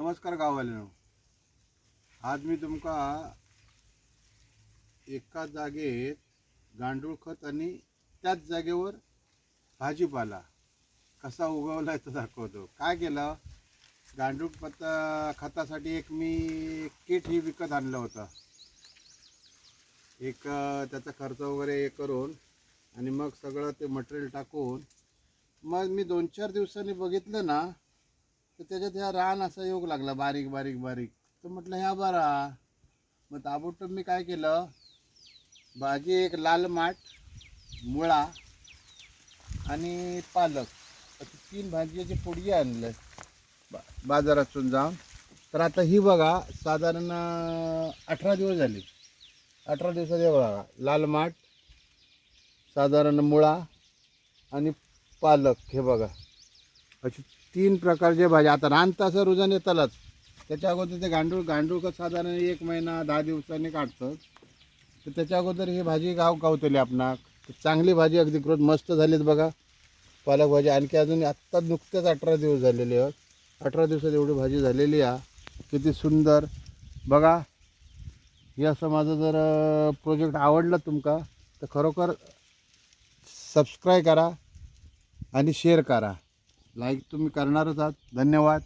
नमस्कार गाववाल्यानो. आज मी तुमका एका जागेत गांडूळ खत आणि त्याच जागेवर भाजीपाला कसा उगवला तो दाखवतो. काय केलं? गांडूळ पत्ता खतासाठी एक मी किट ही विकत आणलं होतं. एक त्याचा खर्च वगैरे हे करून आणि मग सगळं ते मटेरियल टाकून मग मी दोन चार दिवसांनी बघितलं ना तर त्याच्यात ह्या रान असा योग लागला बारीक बारीक बारीक. तर म्हटलं ह्या बरा. मग ताबडतोब मी काय केलं भाजी एक लाल माठ मुळा आणि पालक. अशी तीन भाजीची पोडी आणलं बा बाजारातून जाऊन. तर आता ही बघा साधारण अठरा दिवस झाले. अठरा दिवसात हे बघा लाल माठ साधारण मुळा आणि पालक हे बघा. अशी तीन प्रकारचे भाज्या आता रानतं असं रुजन येतालच. त्याच्या अगोदर ते गांडूळ गांडूळ खत साधारण एक महिना दहा दिवसांनी काढतं तर त्याच्या अगोदर ही भाजी गाव गावतली आपणाक. चांगली भाजी अगदी ग्रोथ मस्त झालीत बघा. पालक भाजी आणखी अजून आत्ता नुकतेच अठरा दिवस झालेले आहेत. अठरा दिवसात एवढी भाजी झालेली आहे. किती सुंदर. बघा हे असं माझं जर प्रोजेक्ट आवडलं तुमका तर खरोखर सबस्क्राईब करा आणि शेअर करा. लाईक तुम्ही करणारच आहात. धन्यवाद.